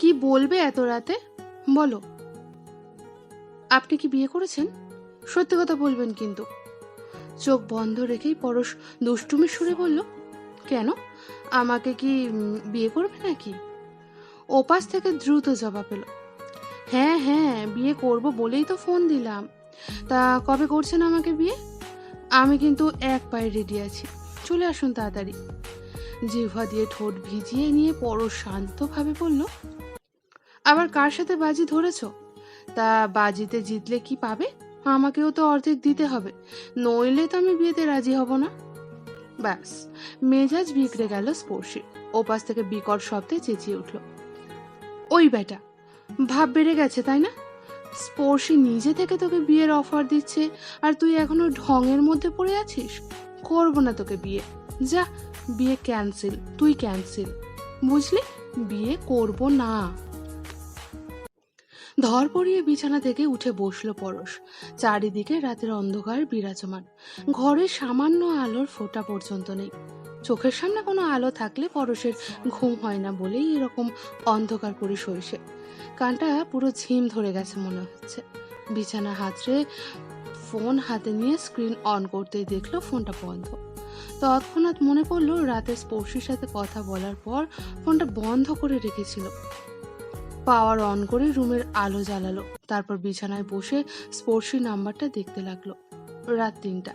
কি বলবে এত রাতে? বলো। আপনি কি বিয়ে করেছেন? সত্যি কথা বলবেন কিন্তু। চোখ বন্ধ রেখেই পরশ দুষ্টুমি সুরে বলল, কেন? আমাকে কি বিয়ে করবে নাকি? ওপাশ থেকে দ্রুত জবাব এলো হ্যাঁ হ্যাঁ বিয়ে করব বলেই তো ফোন দিলাম। তা কবে করছেন আমাকে বিয়ে? আমি কিন্তু এক পায়ে রেডি আছি। চলে আসুন তাড়াতাড়ি। জিহ্বা দিয়ে ঠোঁট ভিজিয়ে নিয়ে পরশ শান্তভাবে বলল আবার কার সাথে বাজি ধরেছ? তা বাজিতে জিতলে কি পাবে? আমাকেও তো অর্ধেক দিতে হবে। নইলে তো আমি বিয়েতে রাজি হব না। ব্যাস, মেজাজ বিগড়ে গেল স্পর্শী ওপাশ থেকে বিকট শব্দে চেঁচিয়ে উঠল। ওই বেটা, ভাব বেড়ে গেছে, তাই না? স্পর্শী নিজে থেকে তোকে বিয়ের অফার দিচ্ছে, আর তুই এখনও ঢঙের মধ্যে পড়ে আছিস? করব না তোকে বিয়ে। যা, বিয়ে ক্যান্সেল তুই ক্যান্সেল বুঝলি? বিয়ে করব না। ধর পড়িয়ে বিছানা থেকে উঠে বসল পরশ। চারিদিকে রাতের অন্ধকার বিরাজমান। ঘরে সামান্য আলোর ফোঁটা পর্যন্ত নেই। চোখের সামনে কোনো আলো থাকলে পরশের ঘুম হয় না বলেই এরকম অন্ধকার করে সইসে কানটা পুরো ঝিম ধরে গেছে মনে হচ্ছে। বিছানা হাতড়ে ফোন হাতে নিয়ে স্ক্রিন অন করতেই দেখল ফোনটা বন্ধ। তৎক্ষণাৎ মনে পড়ল রাতে স্পর্শীর সাথে কথা বলার পর ফোনটা বন্ধ করে রেখেছিল। পাওয়ার অন করে রুমের আলো জ্বালালো। তারপর বিছানায় বসে স্পর্শী নাম্বারটা দেখতে লাগল। রাত তিনটা।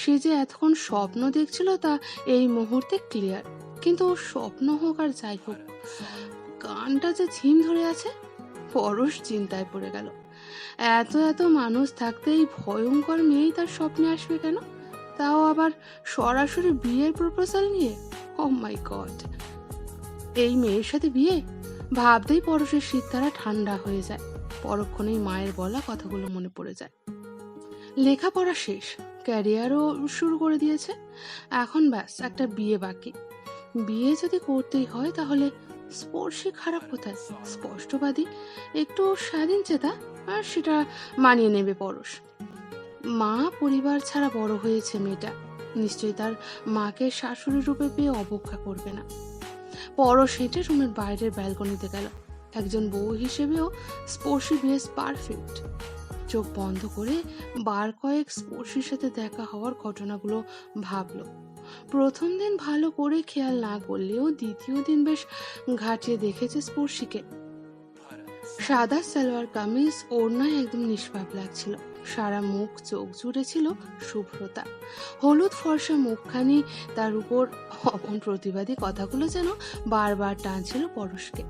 সে যে এতক্ষণ স্বপ্ন দেখছিল তা এই মুহূর্তে ক্লিয়ার। কিন্তু স্বপ্ন হোক আর যাই হোক, গানটা যে ঝিম ধরে আছে, পরশ চিন্তায় পড়ে গেল। এত এত মানুষ থাকতে এই ভয়ঙ্কর মেয়েই তার স্বপ্নে আসবে কেন? তাও আবার সরাসরি বিয়ের প্রপোজাল নিয়ে? ও মাই গড এই মেয়ের সাথে বিয়ে? ভাবতেই পরশের শীত তারা ঠান্ডা হয়ে যায়। পরক্ষণেই মায়ের বলা কথাগুলো মনে পড়ে যায়। লেখাপড়া শেষ, ক্যারিয়ারও শুরু করে দিয়েছে। এখন ব্যাস, একটা বিয়ে বাকি। বিয়ে যদি করতেই হয় তাহলে স্পর্শী খারাপ কোথায়? স্পষ্টবাদী, একটু স্বাধীন চেতা, আর সেটা মানিয়ে নেবে পরশ। মা পরিবার ছাড়া বড় হয়েছে মেয়েটা। নিশ্চয়ই তার মাকে শাশুড়ি রূপে পেয়ে অবজ্ঞা করবে না। পরশ হেঁটে রুমের বাইরের ব্যালকনিতে গেল। একজন বউ হিসেবেও স্পর্শী বেশ পারফেক্ট চোখ বন্ধ করে বার কয়েক স্পর্শীর সাথে দেখা হওয়ার ঘটনাগুলো ভাবলো। প্রথম দিন ভালো করে খেয়াল না করলেও দ্বিতীয় দিন বেশ ঘাটিয়ে দেখেছে স্পর্শীকে। সাদা সালোয়ার কামিজ, ওড়নায় একদম নিষ্পাপ লাগছিল। সারা মুখ, চোখ জুড়ে ছিল শুভ্রতা। হলুদ ফর্সা মুখখানি, তার উপর অমন প্রতিবাদী কথাগুলো যেন বারবার টানছিল পরশকে।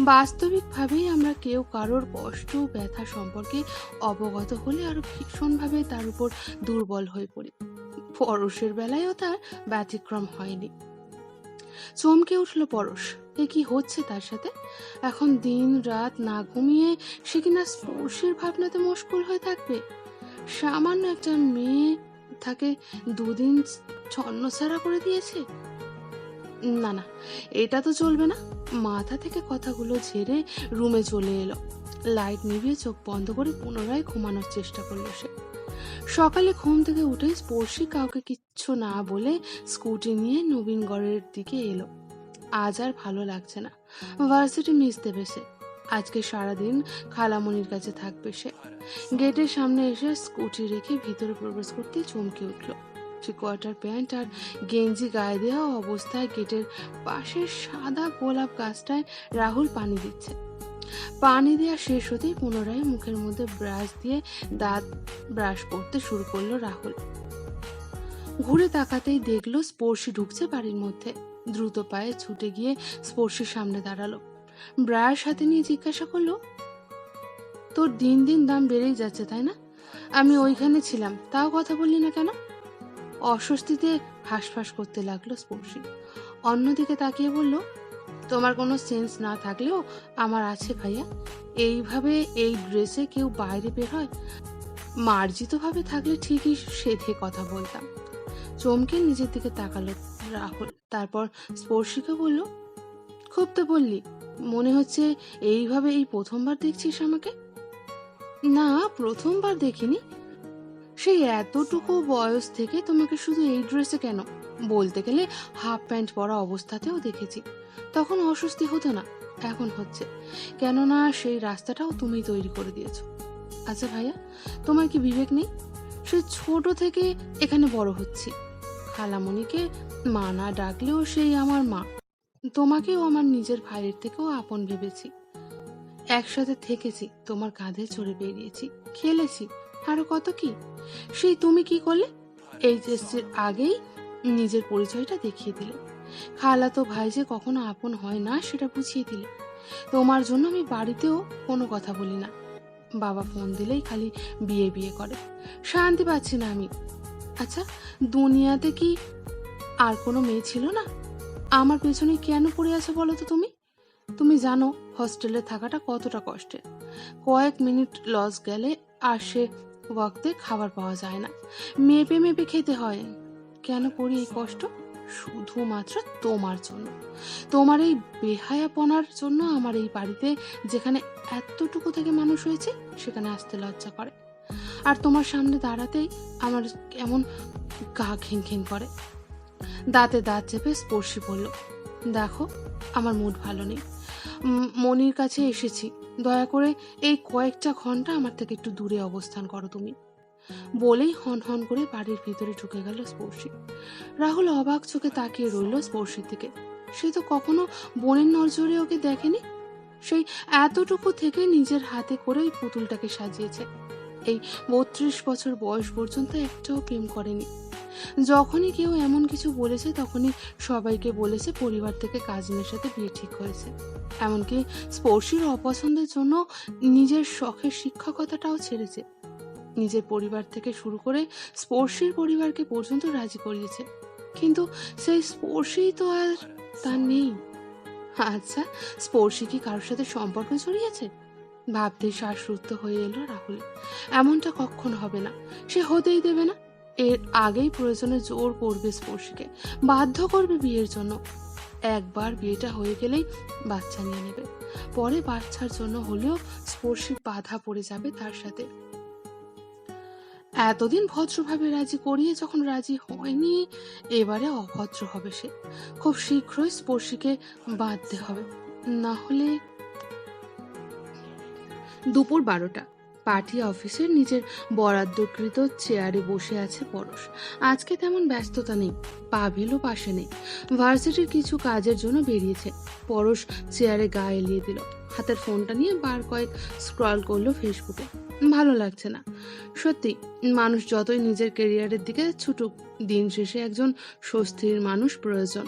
বাস্তবিকভাবেই আমরা কেউ কারোর কষ্ট, ব্যথা সম্পর্কে অবগত হলে আরও ভীষণভাবে তার উপর দুর্বল হয়ে পড়ি। পরশের বেলায়ও তার ব্যতিক্রম হয়নি। চমকে উঠল পরশ। এ কি হচ্ছে তার সাথে? এখন দিন রাত না ঘুমিয়ে সে কিনা স্পর্শের ভাবনাতে মশগুল হয়ে থাকবে? সামান্য একটা মেয়ে তাকে দুদিন ছন্নছাড়া করে দিয়েছে? না না, এটা তো চলবে না। মাথা থেকে কথাগুলো ঝেড়ে রুমে চলে এলো। লাইট নিভিয়ে চোখ বন্ধ করে পুনরায় ঘুমানোর চেষ্টা করল সে। সকালে ঘুম থেকে উঠে স্পর্শী কাউকে কিচ্ছু না বলে স্কুটি নিয়ে নবীনগড়ের দিকে এলো। আজ আর ভালো লাগছে না। ভার্সিটি মিস দেবে সে। আজকে সারাদিন খালামণির কাছে থাকবে সে। গেটের সামনে এসে স্কুটি রেখে ভিতরে প্রবেশ করতে চমকে উঠল। থ্রি কোয়ার্টার প্যান্ট আর গেঞ্জি গায়ে দেওয়া অবস্থায় গেটের পাশের সাদা গোলাপ গাছটায় রাহুল পানি দিচ্ছে। পানি দেওয়া শেষ হতেই পুনরায় মুখের মধ্যে ব্রাশ দিয়ে দাঁত ব্রাশ করতে শুরু করল রাহুল। ঘুরে তাকাতেই দেখল স্পর্শী ঢুকছে বাড়ির মধ্যে। দ্রুত পায়ে ছুটে গিয়ে স্পর্শীর সামনে দাঁড়াল। ব্রায়ার সাথে নিয়ে জিজ্ঞাসা করল, তোর দিন দিন দাম বেড়েই যাচ্ছে, তাই না? আমি ওইখানে ছিলাম, তাও কথা বললি না কেন? অস্বস্তিতে হাঁসফাঁস করতে লাগল স্পর্শী। অন্যদিকে তাকিয়ে বলল, তোমার কোনো সেন্স না থাকলেও আমার আছে ভাইয়া। এইভাবে এই ড্রেসে কেউ বাইরে বের হয়, মার্জিতভাবে থাকলে ঠিকই সেধে কথা বলতাম। চমকে নিজের দিকে তাকালো রাহুল। তারপর স্পর্শীকে বলল, খুব তো বললি। মনে হচ্ছে এইভাবে এই প্রথমবার দেখছিস আমাকে? না, প্রথমবার দেখিনি। সেই এতটুকু বয়স থেকে তোমাকে শুধু এই ড্রেসে কেন? বলতে গেলে হাফ প্যান্ট পরা অবস্থাতেও দেখেছি। তখন অস্বস্তি হতো না, এখন হচ্ছে। কেননা সেই রাস্তাটাও তুমি তৈরি করে দিয়েছ। আচ্ছা ভাইয়া, তোমার কি বিবেক নেই? সে ছোট থেকে এখানে বড় হচ্ছি। খালামণিকে মা না ডাকলেও সেই আমার মা। তোমাকেও আমার নিজের ভাইয়ের থেকেও আপন ভেবেছি। একসাথে থেকেছি, তোমার কাঁধে চড়ে বেরিয়েছি, খেলেছি। আরও কত কি? সেই তুমি কি করলে? এইচএসসির আগেই নিজের পরিচয়টা দেখিয়ে দিলে। খালা তো ভাই যে কখনো আপন হয় না, সেটা বুঝিয়ে দিলে। তোমার জন্য আমি বাড়িতেও কোনো কথা বলি না। বাবা ফোন দিলেই খালি বিয়ে বিয়ে করে। শান্তি পাচ্ছি না আমি। আচ্ছা দুনিয়াতে কি আর কোনো মেয়ে ছিল না? আমার পেছনে কেন পড়ে আছো বলো তো তুমি? তুমি জানো, হস্টেলে থাকাটা কতটা কষ্টের। কয়েক মিনিট লস গেলে আর সে ওয়াক্তে খাবার পাওয়া যায় না। মেপে মেপে খেতে হয়। কেন করি এই কষ্ট? শুধুমাত্র তোমার জন্য। তোমার এই বেহায়াপনার জন্য আমার এই বাড়িতে যেখানে এতটুকু থেকে মানুষ হয়েছে, সেখানে আসতে লজ্জা করে। আর তোমার সামনে দাঁড়াতেই আমার কেমন গা ঘেং ঘেং করে। দাঁতে দাঁত চেপে স্পর্শী বলল দেখো, আমার মুড ভালো নেই। মনির কাছে এসেছি। দয়া করে এই কয়েকটা ঘণ্টা আমার থেকে একটু দূরে অবস্থান করো তুমি। বলেই হন হন করে বাড়ির ভিতরে ঢুকে গেল স্পর্শী। রাহুল অবাক চোখে তাকিয়ে রইল স্পর্শীর দিকে। সে তো কখনো বোনের নজরে ওকে দেখেনি। সেই এতটুকু থেকে নিজের হাতে করে ওই পুতুলটাকে সাজিয়েছে। এই বত্রিশ বছর বয়স পর্যন্ত একটাও প্রেম করেনি। যখনই কেউ এমন কিছু বলেছে, তখনই সবাইকে বলেছে পরিবার থেকে কাজিনের সাথে বিয়ে ঠিক হয়েছে। এমনকি স্পর্শীর অপছন্দের জন্য নিজের শখের শিক্ষকতাটাও ছেড়েছে। নিজের পরিবার থেকে শুরু করে স্পর্শীর পরিবারকে পর্যন্ত রাজি করিয়েছে। কিন্তু সেই স্পর্শী তো আর তার নেই। আচ্ছা স্পর্শী কি কারোর সাথে সম্পর্ক জড়িয়েছে? ভাবতেই শ্বাসরুদ্ধ হয়ে এলো রাহুল। এমনটা কখনো হবে না? সে হতেই দেবে না। এর আগেই প্রয়োজনে জোর করবে স্পর্শীকে। বাধ্য করবে বিয়ের জন্য। একবার বিয়েটা হয়ে গেলেই বাচ্চা নিয়ে নেবে। পরে বাচ্চার জন্য হলেও স্পর্শী বাধা পড়ে যাবে তার সাথে। এতদিন ভদ্রভাবে রাজি করিয়ে যখন রাজি হয়নি, এবারে অভদ্র হবে সে। খুব শীঘ্রই স্পর্শীকে বাঁধতে হবে। না হলে দুপুর বারোটা। পার্টি অফিসের নিজের বরাদ্দকৃত চেয়ারে বসে আছে পরশ। আজকে তেমন ব্যস্ততা নেই, পাভেলও পাশে নেই। ভার্সিটির কিছু কাজের জন্য বেরিয়েছে। পরশ চেয়ারে গা এলিয়ে দিল। হাতের ফোনটা নিয়ে বার কয়েক স্ক্রল করল ফেসবুকে। ভালো লাগছে না। সত্যি, মানুষ যতই নিজের কেরিয়ারের দিকে ছুটুক, দিন শেষে একজন স্বস্তির মানুষ প্রয়োজন।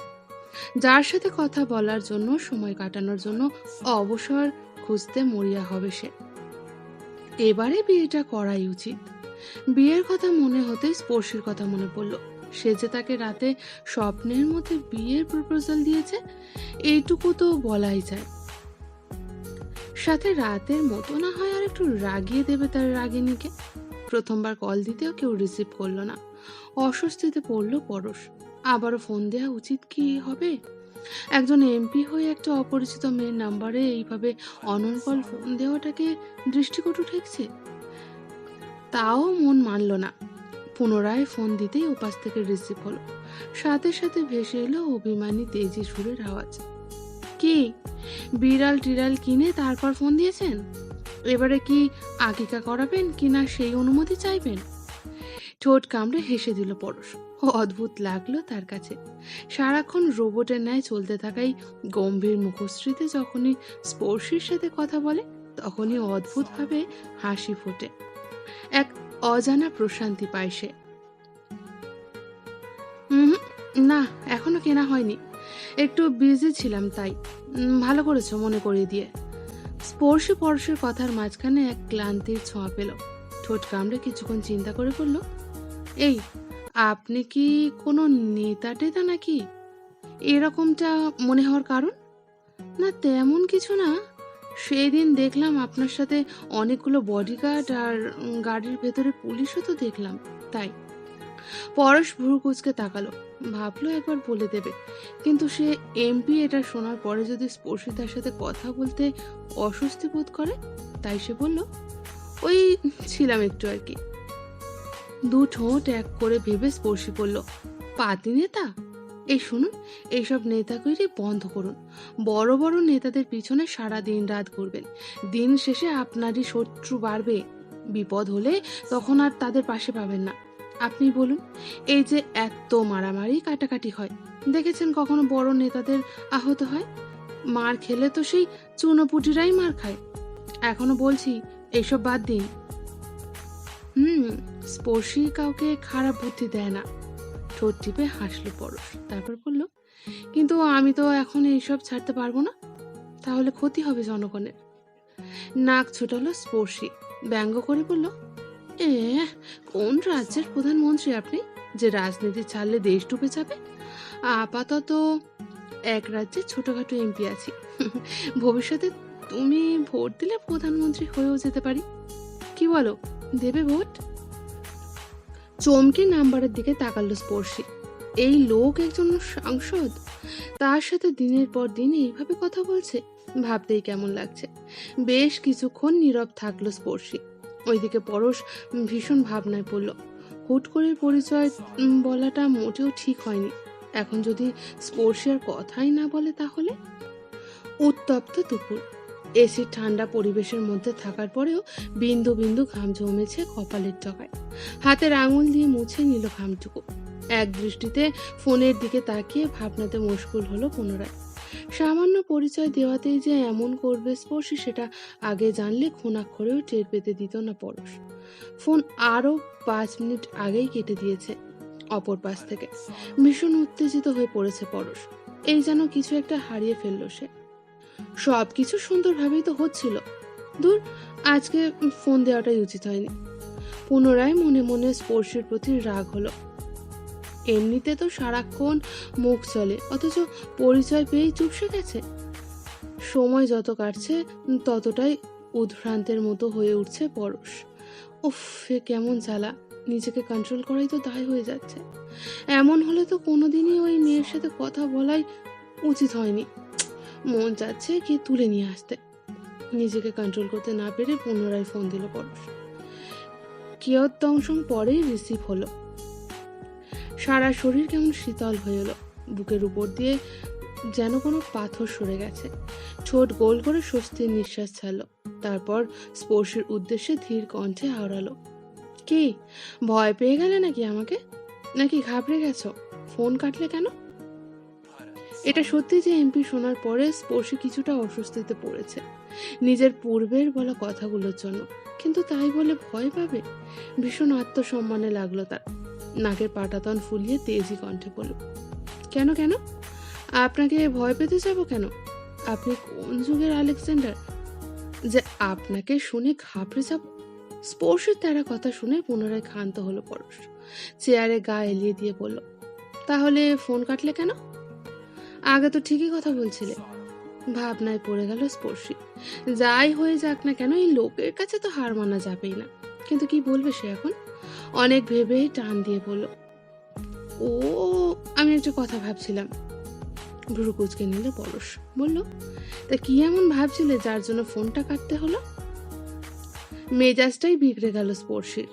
যার সাথে কথা বলার জন্য, সময় কাটানোর জন্য অবসর খুঁজতে মরিয়া হবে সে। এবারে বিয়েটা করাই উচিত। বিয়ের কথা মনে হতেই স্পর্শীর কথা মনে পড়ল। সে যে তাকে রাতে স্বপ্নের মধ্যে বিয়ের প্রপোজাল দিয়েছে, এইটুকু তো বলাই যায়। সাথে রাতের মতো না হয় আর একটু রাগিয়ে দেবে তার রাগিনীকে। প্রথমবার কল দিতেও কেউ রিসিভ করল না। অস্বস্তিতে পড়ল পরশ। আবারও ফোন দেওয়া উচিত কি হবে? একজন এমপি হয়ে একটা অপরিচিত মেয়ের নাম্বারে এইভাবে অনর্গল ফোন দেওয়াটাকে দৃষ্টিকটু ঠেকছে? তাও মন মানল না। পুনরায় ফোন দিতেই উপাস থেকে রিসিভ হলো। সাথে সাথে ভেসে এলো অভিমানী তেজি সুরের আওয়াজ। কি? বিড়াল টিড়াল কিনে তারপর ফোন দিয়েছেন? এবারে কি আকিকা করাবেন কিনা সেই অনুমতি চাইবেন? ঠোঁট কামড়ে হেসে দিল পরশ। অদ্ভুত লাগল তার কাছে। সারাক্ষণ রোবটের ন্যায় চলতে থাকাই গম্ভীর মুখশ্রীতে যখনই স্পর্শীর সাথে কথা বলে, তখনই অদ্ভুতভাবে হাসি ফোটে। এক অজানা প্রশান্তি পায় সে। না, এখনও কেনা হয়নি। একটু বিজি ছিলাম তাই। ভালো করেছ মনে করিয়ে দিয়ে। স্পর্শী পরশের কথার মাঝখানে এক ক্লান্তির ছোঁয়া পেল। ঠোঁট কামড়ে কিছুক্ষণ চিন্তা করে বলল, এই আপনি কি কোনো নেতা টেতা নাকি? এরকমটা মনে হওয়ার কারণ? না, তেমন কিছু না। সেই দিন দেখলাম আপনার সাথে অনেকগুলো বডিগার্ড আর গাড়ির ভেতরে পুলিশও তো দেখলাম, তাই। পরশ ভুরু কুচকে তাকালো, ভাবলো একবার বলে দেবে। কিন্তু সে এমপি এটা শোনার পরে যদি স্পর্শিতার সাথে কথা বলতে অস্বস্তি বোধ করে, তাই সে বলল, ওই ছিলাম একটু আর কি। দু ঠোঁট এক করে ভেবে স্পর্শী বলল পাতি নেতা? এই শুনুন এইসব নেতাগিরি বন্ধ করুন। বড় বড় নেতাদের পিছনে সারা দিন রাত করবেন দিন শেষে আপনারই শত্রু বাড়বে। বিপদ হলে তখন আর তাদের পাশে পাবেন না। আপনি বলুন, এই যে এত মারামারি কাটাকাটি হয়, দেখেছেন কখনো বড় নেতাদের আহত হয়? মার খেলে তো সেই চুনোপুটিরাই মার খায়। এখনও বলছি এইসব বাদ দিন। হুম স্পর্শী কাউকে খারাপ বুদ্ধি দেয় না। ঠোঁট টিপে হাসলো পরশ। তারপর বলল, কিন্তু আমি তো এখন এইসব ছাড়তে পারব না। তাহলে ক্ষতি হবে জনগণের। নাক ছোটালো স্পর্শী। ব্যঙ্গ করে বলল, এ, কোন রাজ্যের প্রধানমন্ত্রী আপনি? যে রাজনীতি ছাড়লে দেশ ডুবে যাবে? আপাতত এক রাজ্যে ছোটখাটো এমপি আছি। ভবিষ্যতে তুমি ভোট দিলে প্রধানমন্ত্রী হয়েও যেতে পারি। কি বলো, দেবে ভোট? চমকে নাম্বারের দিকে তাকালো স্পর্শী। এই লোক একজন সাংসদ। তার সাথে দিনের পর দিন এইভাবে কথা বলছে, ভাবতেই কেমন লাগছে। বেশ কিছুক্ষণ নীরব থাকল স্পর্শী। ওইদিকে পরশ ভীষণ ভাবনায় পড়ল। হুট করে পরিচয় বলাটা মোটেও ঠিক হয়নি। এখন যদি স্পর্শী আর কথাই না বলে তাহলে? উত্তপ্ত দুপুর। এসির ঠান্ডা পরিবেশের মধ্যে থাকার পরেও বিন্দু বিন্দু ঘাম জমেছে কপালের টকায় হাতের আঙুল দিয়ে মুছে নিল ঘামটুকু। এক দৃষ্টিতে ফোনের দিকে তাকিয়ে ভাবনাতে মুশকুল হলো পুনরায়। সামান্য পরিচয় দেওয়াতেই যে এমন করবে স্পর্শী সেটা আগে জানলে খুনাক্ষরেও টের পেতে দিত না পরশ। ফোন আরও পাঁচ মিনিট আগেই কেটে দিয়েছে অপর পাশ থেকে। ভীষণ উত্তেজিত হয়ে পড়েছে পরশ। এই যেন কিছু একটা হারিয়ে ফেলল সে। সব কিছু সুন্দরভাবেই তো হচ্ছিল। দূর, আজকে ফোন দেওয়াটাই উচিত হয়নি। পুনরায় মনে মনে স্পর্শের প্রতি রাগ হলো। এমনিতে তো সারাক্ষণ মুখ চলে, অথচ পরিচয় পেয়েই চুপসে গেছে। সময় যত কাটছে, ততটাই উদ্ভ্রান্তের মতো হয়ে উঠছে পরশ। এ কেমন জ্বালা, নিজেকে কন্ট্রোল করাই তো দায় হয়ে যাচ্ছে। এমন হলে তো কোনোদিনই ওই মেয়ের সাথে কথা বলাই উচিত হয়নি। মন চাচ্ছে কি তুলে নিয়ে আসতে। নিজেকে কন্ট্রোল করতে না পেরে পুনরায় ফোন দিল পরশ। কিয়দংশং পরেই রিসিভ হলো। সারা শরীর কেমন শীতল হয়ে এলো। বুকের উপর দিয়ে যেন কোনো পাথর সরে গেছে। ঠোঁট গোল করে স্বস্তির নিঃশ্বাস ছাড়লো। তারপর স্পর্শের উদ্দেশ্যে ধীর কণ্ঠে হাওড়ালো। কি, ভয় পেয়ে গেলে নাকি আমাকে? নাকি ঘাবড়ে গেছো? ফোন কাটলে কেন? এটা সত্যি যে এমপি শোনার পরে স্পর্শী কিছুটা অস্বস্তিতে পড়েছে। নিজের পূর্বের বলা কথাগুলোর জন্য। কিন্তু তাই বলে ভয় পাবে? ভীষণ আত্মসম্মানে লাগল তার। নাকের পাটাতন ফুলিয়ে তেজি কণ্ঠে বলল, কেন কেন? আপনাকে ভয় পেতে যাব কেন? আপনি কোন যুগের আলেকজান্ডার? যে আপনাকে শুনে ঘাবড়ে যাব? স্পর্শের তারা কথা শুনে পুনরায় ক্ষান্ত হলো পরশ। চেয়ারে গা এলিয়ে দিয়ে বলল, তাহলে ফোন কাটলে কেন? আগে তো ঠিকই কথা বলছিলে। ভাবনায় পড়ে গেল স্পর্শী। যাই হয়ে যাক না কেন, এই লোকের কাছে তো হার মানা যাবেই না। কিন্তু কি বলবে সে এখন? অনেক ভেবেই টান দিয়ে বলল, ও, আমি একটা কথা ভাবছিলাম। ভ্রু কুচকে নিল পরশ। বলল, তা কি এমন ভাবছিলে যার জন্য ফোনটা কাটতে হলো? মেজাজটাই বিগড়ে গেল স্পর্শীর।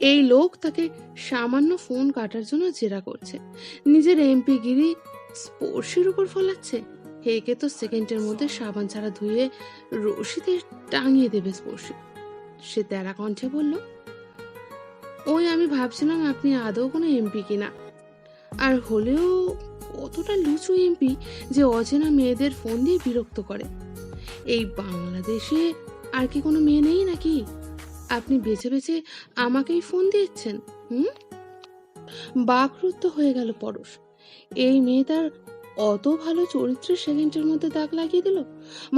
এই লোক তাকে সামান্য ফোন কাটার জন্য জেরা করছে। নিজের এমপি গিরি স্পর্শীর উপর ফলাচ্ছে? হেকে তো সেকেন্ডের মধ্যে সাবান ছাড়া ধুয়ে রশিতে টাঙিয়ে দেবে স্পর্শী। সে তেরা কণ্ঠে বলল, ওই আমি ভাবছিলাম আপনি আদৌ কোনো এমপি কিনা। আর হলেও কতটা লুচু এমপি যে অচেনা মেয়েদের ফোন দিয়ে বিরক্ত করে। এই বাংলাদেশে আর কি কোনো মেয়ে নেই নাকি? আপনি বেছে বেছে আমাকেই ফোন দিচ্ছেন হুম? বাকরুদ্ধ হয়ে গেল পরশ। এই মেয়ে তার অত ভালো চরিত্রের সেকেন্ডের মধ্যে দাগ লাগিয়ে দিল?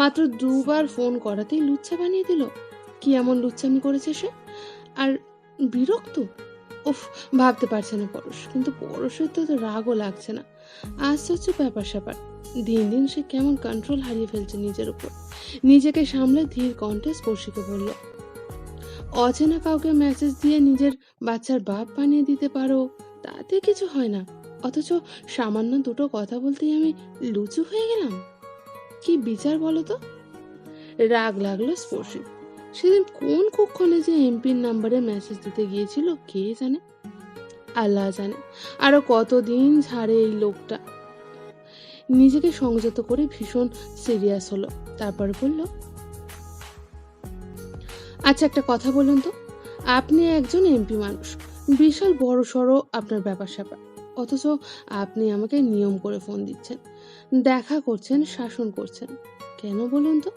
মাত্র দুবার ফোন করাতেই লুচ্ছা বানিয়ে দিল। কি এমন লুচ্ছামি করেছে সে? আর বিরক্ত? উফ, ভাবতে পারছে না পরশ, কিন্তু পরশের তো রাগও লাগছে না। আশ্চর্য ব্যাপার স্যাপার, দিন দিন সে কেমন কন্ট্রোল হারিয়ে ফেলছে নিজের উপর। নিজেকে সামলে ধীর কণ্ঠে স্পর্শীকে বলল, অচেনা কাউকে মেসেজ দিয়ে নিজের বাচ্চার বাপ বানিয়ে দিতে পারো, তাতে কিছু হয় না। অথচ সামান্য দুটো কথা বলতেই আমি লুচু হয়ে গেলাম। কি বিচার বলো তো? রাগ লাগল স্পর্শী। সেদিন কোন কুক্ষণে যে এমপির নাম্বারে মেসেজ দিতে গিয়েছিল, কে জানে? আল্লাহ জানে। আরও কতদিন ঝাড়ে এই লোকটা। নিজেকে সংযত করে ভীষণ সিরিয়াস হলো। তারপর বলল আচ্ছা একটা কথা বলুন তো। আপনি একজন এমপি মানুষ। বিশাল বড় সড়ো আপনার ব্যাপার স্যাপার অথচ আপনি আমাকে নিয়ম করে ফোন দিচ্ছেন। দেখা করছেন, শাসন করছেন। কেন বলুন তো?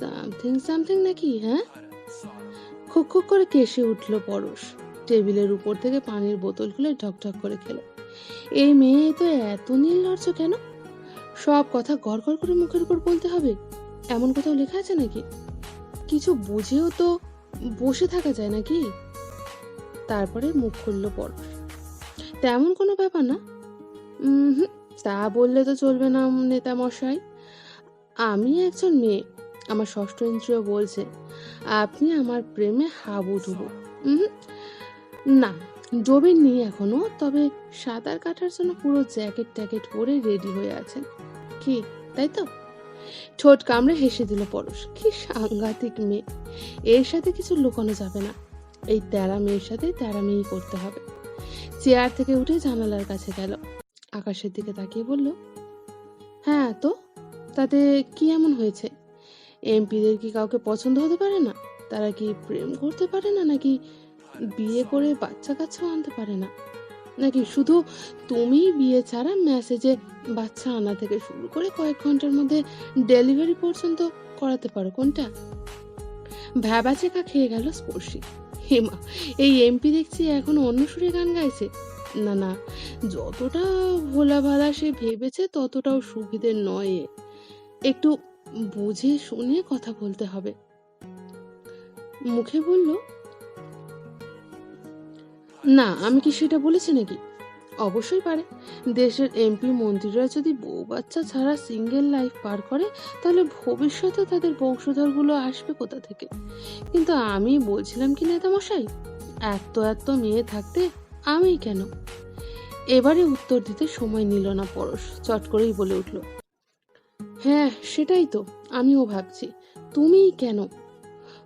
সামথিং সামথিং নাকি হ্যাঁ? খুক খুক করে কেসে উঠল পরশ। টেবিলের উপর থেকে পানির বোতল খুলে ঢকঢক করে খেলো। এই মেয়ে তো এত নির্লজ্জ কেন? সব কথা গড় করে মুখের উপর বলতে হবে? এমন কোথাও লেখা আছে নাকি? কিছু বুঝেও তো বসে থাকা যায় নাকি? তারপরে মুখ খুললো পরশ। তেমন কোনো ব্যাপার না। হুম, তা বললে তো চলবে না নেতা মশাই। আমি একজন মেয়ে আমার ষষ্ঠ ইন্দ্রিয় বলছে। আপনি আমার প্রেমে হাবুডুবু না ডোবেননি এখনও তবে সাঁতার কাটার জন্য পুরো জ্যাকেট ট্যাকেট পরে রেডি হয়ে আছেন। কি তাই তো? ঠোঁট কামড়ে হেসে দিল পরশ। কি সাংঘাতিক মেয়ে। এর সাথে কিছু লুকানো যাবে না। এই তেরা মেয়ের সাথে তেরা মেয়েই করতে হবে। চেয়ার থেকে উঠে জানালার কাছে গেল। আকাশের দিকে তাকিয়ে বলল হ্যাঁ তো? তাতে কি এমন হয়েছে? এমপিদের কি কাউকে পছন্দ হতে পারে না? তারা কি প্রেম করতে পারে না? নাকি বিয়ে করে বাচ্চা কাচ্চাও আনতে পারে না? নাকি শুধু তুমি বিয়ে ছাড়া মেসেজে বাচ্চা আনা থেকে শুরু করে কয়েক ঘণ্টার মধ্যে ডেলিভারি পর্যন্ত করাতে পারো? কোনটা? ভ্যাবা চেকা খেয়ে গেল স্পর্শী। হেমা এই এমপি দেখছি এখন অন্য সুরে গান গাইছে। না না, যতটা ভোলা ভালা সে ভেবেছে, ততটাও সুবিধের নয় একটু বুঝে শুনে কথা বলতে হবে। মুখে বলল, না, আমি কি সেটা বলেছি নাকি? অবশ্যই পারে। দেশের এমপি, মন্ত্রীরা যদি বউ বাচ্চা ছাড়া সিঙ্গেল লাইফ পার করে, তাহলে ভবিষ্যতে তাদের বংশধরগুলো আসবে কোথা থেকে? কিন্তু আমি বলছিলাম কি নেতামশাই এত এত মেয়ে থাকতে আমি কেন? এবারে উত্তর দিতে সময় নিল না পরশ, চট করেই বলে উঠল হ্যাঁ সেটাই তো, আমিও ভাবছি, তুমিই কেন?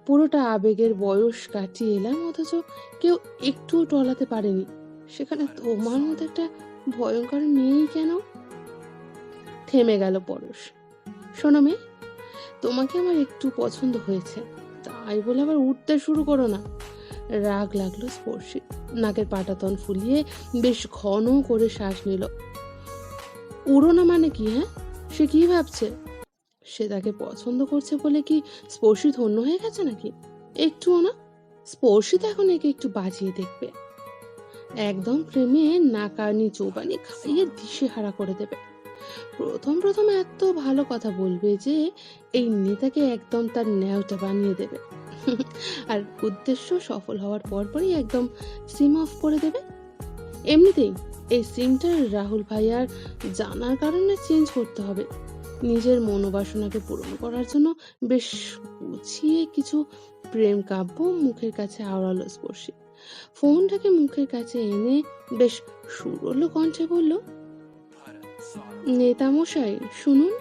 পুরোটা আবেগের বয়স কাটিয়ে এলাম, অথচ কেউ একটুও টলাতে পারেনি। সেখানে তোমার মতো একটা ভয়ঙ্কর মেয়েই কেন? থেমে গেল পরশ। শোনো মেয়ে, তোমাকে আমার একটু পছন্দ হয়েছে, তাই বলে আবার উঠতে শুরু করো না। রাগ লাগল স্পর্শী, নাকের পাটাতন ফুলিয়ে বেশ ঘন করে শ্বাস নিল। উড়ো না মানে কি হ্যাঁ? সে কি ভাবছে? সে তাকে পছন্দ করছে বলে কি স্পর্শী ধন্য হয়ে গেছে নাকি? একটুও না। স্পর্শী তো এখন একে একটু বাজিয়ে দেখবে। একদম প্রেমে নাকানি চৌবানি খাইয়ে দিশে হারা করে দেবে। প্রথম প্রথম এত ভালো কথা বলবে যে এই নেতাকে একদম তার ন্যাওটা বানিয়ে দেবে। আর উদ্দেশ্য সফল হওয়ার পরপরই একদম সিম অফ করে দেবে। এমনিতেই এই সিমটা রাহুল ভাইয়ার জানার কারণে চেঞ্জ করতে হবে। নিজের মনোবাসনাকে পূরণ করার জন্য বেশ গুছিয়ে কিছু প্রেম কাব্য মুখের কাছে আওড়ালো স্পর্শী। ফোনটাকে মুখের কাছে এনে বেশ সুরলো কণ্ঠে বলল, নেতামশাই, শুনুন।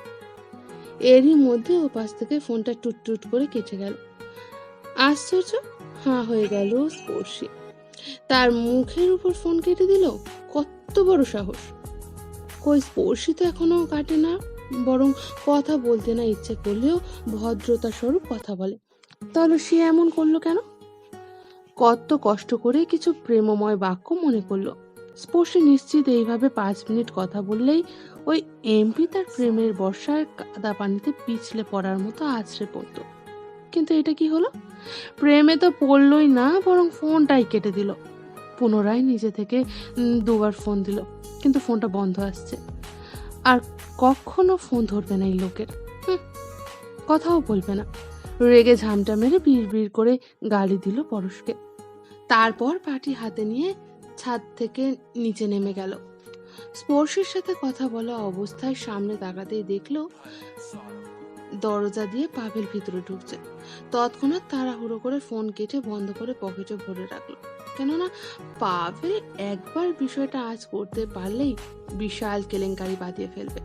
এরই মধ্যে ও পাশ থেকে ফোনটা টুট টুট করে কেটে গেল। আশ্চর্য, হাঁ হয়ে গেল স্পর্শী। তার মুখের উপর ফোন কেটে দিল, কত বড় সাহস। কই স্পর্শী তো এখনও কাটে না, বরং কথা বলতে না ইচ্ছে করলেও ভদ্রতা স্বরূপ কথা বলে। তাহলে সে এমন করল কেন? কত কষ্ট করে কিছু প্রেমময় বাক্য মনে করল স্পর্শী নিশ্চিত এইভাবে পাঁচ মিনিট কথা বললেই ওই এমপি তার প্রেমের বর্ষায় কাদা পানিতে পিছলে পড়ার মতো আছড়ে পড়তো। কিন্তু এটা কি হলো? প্রেমে তো পড়লই না, বরং ফোনটাই কেটে দিল। পুনরায় নিজে থেকে দুবার ফোন দিল, কিন্তু ফোনটা বন্ধ আসছে। আর কখনো ফোন ধরবে না এই লোকের। কথাও বলবে না। রেগে ঝামটা মেরে বিড় বিড় করে গালি দিল পরশকে। তারপর পাটি হাতে নিয়ে ছাদ থেকে নিচে নেমে গেল। স্পর্শের সাথে কথা বলা অবস্থায় সামনে তাকাতেই দেখল দরজা দিয়ে পাভেল ভিতরে ঢুকছে। তৎক্ষণাৎ তাড়াহুড়ো করে ফোন কেটে বন্ধ করে পকেটে ভরে রাখল। কেননা পাভেল একবার বিষয়টা আজ করতে পারলেই বিশাল কেলেঙ্কারি বাঁধিয়ে ফেলবে।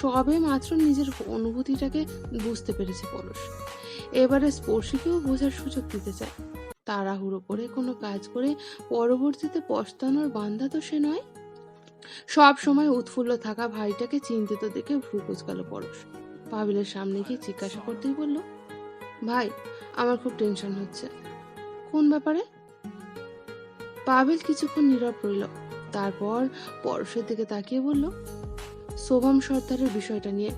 সবে মাত্র নিজের অনুভূতিটাকে বুঝতে পেরেছে পরশ। এবারে স্পর্শীকেও বোঝার সুযোগ দিতে চায়। তাড়াহুড়ো করে কোনো কাজ করে পরবর্তীতে পস্তানোর বান্ধা তো সে নয়। সব সময় উৎফুল্ল থাকা ভাইটাকে চিন্তিত দেখে ভ্রু কুচকাল পরশ। পাবিলের সামনে গিয়ে জিজ্ঞাসা করতেই বলল ভাই আমার খুব টেনশন হচ্ছে। কোন ব্যাপারে? পাবেল কিছুক্ষণ নীরব রইল তারপর পরশের দিকে তাকিয়ে বলল শোভম সর্দারের বিষয়টা নিয়ে।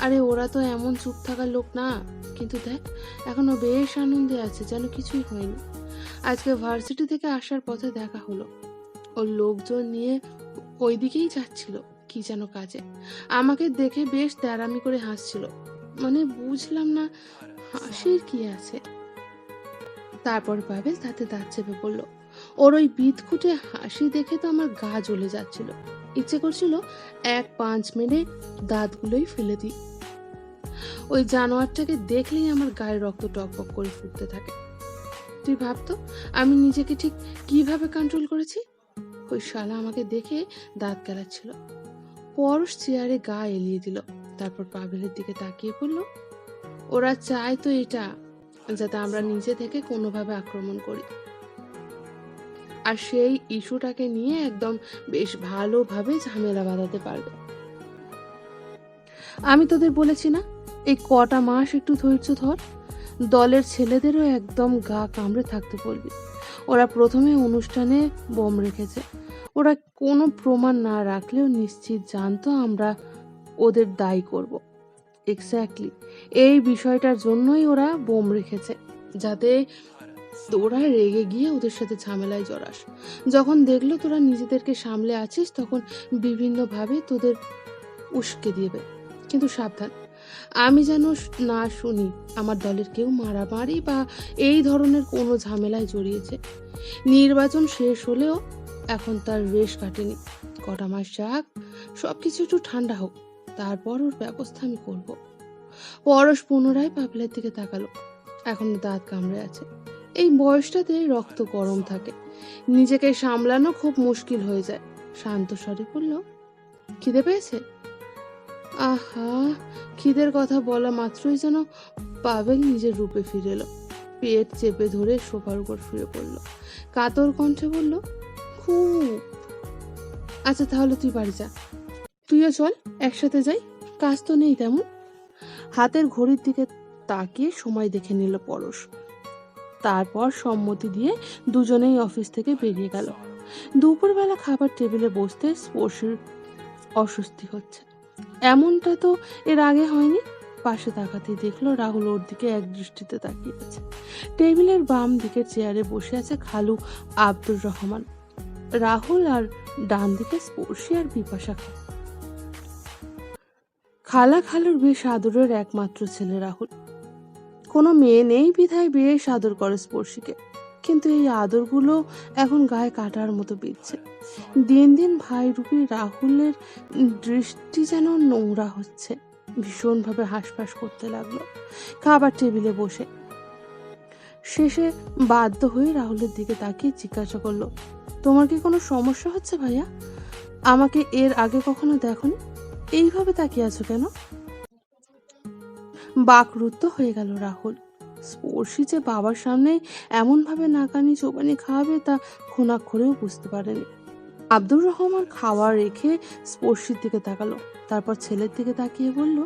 আরে ওরা তো এমন চুপ থাকার লোক না। কিন্তু দেখ, এখনও বেশ আনন্দে আছে, যেন কিছুই হয়নি। আজকে ভার্সিটি থেকে আসার পথে দেখা হলো। ওর লোকজন নিয়ে ওইদিকেই যাচ্ছিল, কি যেন কাজে। আমাকে দেখে বেশ তেরামি করে হাসছিল। মানে বুঝলাম না, হাসির কি আছে? তারপর পাবেল তাতে দাঁত চেপে পড়ল ওর ওই বিদকুটে হাসি দেখে তো আমার গা জ্বলে যাচ্ছিল। ইচ্ছে করছিল এক পাঁচ মেরে দাঁতগুলোই ফেলে দিই। ওই জানোয়ারটাকে দেখলেই আমার গায়ে রক্ত টকবক করে ফুটতে থাকে। তুই ভাবতো আমি নিজেকে ঠিক কীভাবে কন্ট্রোল করেছি? ওই শালা আমাকে দেখে দাঁত গেলাচ্ছিল। পরশ চেয়ারে গা এলিয়ে দিল, তারপর পাবেলের দিকে তাকিয়ে পড়ল। ওরা চায় তো এটা, যাতে আমরা নিজে থেকে কোনোভাবে আক্রমণ করি। আর সেই ইস্যুটাকে নিয়ে একদম বেশ ভালোভাবে ঝামেলা বাঁধাতে পারবে। আমি তোদের বলেছি না এই কটা মাস একটু ধৈর্য ধর। দলের ছেলেদেরও একদম গা কামড়ে থাকতে বলবি। ওরা প্রথমে অনুষ্ঠানে বোম রেখেছে। ওরা কোনো প্রমাণ না রাখলেও নিশ্চিত জানতো আমরা ওদের দায়ী করব। এক্স্যাক্টলি এই বিষয়টার জন্যই ওরা বোম রেখেছে, যাতে তোরা রেগে গিয়ে ওদের সাথে ঝামেলায় জড়াস। যখন দেখল তোরা নিজেদেরকে সামলে আছিস, তখন বিভিন্নভাবে তোদের উস্কে দিবে কিন্তু সাবধান। আমি যেন না শুনি আমার দলের কেউ মারামারি বা এই ধরনের কোনো ঝামেলায় জড়িয়েছে। নির্বাচন শেষ হলেও এখন তার রেশ কাটেনি। কটা মাস যাক সব কিছু একটু ঠান্ডা হোক, তারপর ওর ব্যবস্থা আমি করব। পরশ পুনরায় পাপলের দিকে তাকালো। এখন দাঁত কামড়ে আছে। এই বয়সটাতে রক্ত গরম থাকে। নিজেকে সামলানো খুব মুশকিল হয়ে যায়। শান্ত স্বরে বলল, খিদে পেয়েছে? আহা, খিদের কথা বলা মাত্রই যেন পাবেল নিজের রূপে ফিরে এলো। পেট চেপে ধরে সোফার উপর শুয়ে পড়ল। কাতর কণ্ঠে বলল, খুব। আচ্ছা তাহলে তুই বাড়ি যা। তুইও চল, একসাথে যাই। কাজ তো নেই তেমন। হাতের ঘড়ির দিকে তাকিয়ে সময় দেখে নিল পরশ। তারপর সম্মতি দিয়ে দুজনেই অফিস থেকে বেরিয়ে গেল। দুপুরবেলা খাবার টেবিলে বসতে স্পর্শের অস্বস্তি হচ্ছে। এমনটা তো এর আগে হয়নি। পাশে তাকাতে দেখল রাহুল ওর দিকে এক দৃষ্টিতে তাকিয়ে আছে। টেবিলের বাম দিকের চেয়ারে বসে আছে খালু আব্দুর রহমান। রাহুল আর ডান দিকে স্পর্শী আর বিপাশা খালা। খালুর বেশ আদরের একমাত্র ছেলে রাহুল। কোনো মেয়ে নেই বিধায় বেশ আদর করে স্পর্শীকে। কিন্তু এই আদরগুলো এখন গায়ে কাটার মতো বিচ্ছে দিন দিন ভাই রূপী রাহুলের দৃষ্টি যেন নোংরা হচ্ছে। ভীষণভাবে হাঁসফাঁস করতে লাগল। খাবার টেবিলে বসে। শেষে বাধ্য হয়ে রাহুলের দিকে তাকিয়ে জিজ্ঞাসা করল, তোমার কি কোনো সমস্যা হচ্ছে ভাইয়া? আমাকে এর আগে কখনো দেখনি? এইভাবে তাকিয়ে আছো কেন? বাকরুদ্ধ হয়ে গেল রাহুল। স্পর্শী যে বাবার সামনে এমনভাবে নাকানি চোবানি খাওয়াবে তা খোনাক্ষরেও বুঝতে পারেনি। আব্দুর রহমান খাওয়া রেখে স্পর্শির দিকে তাকালো, তারপর ছেলের দিকে তাকিয়ে বলল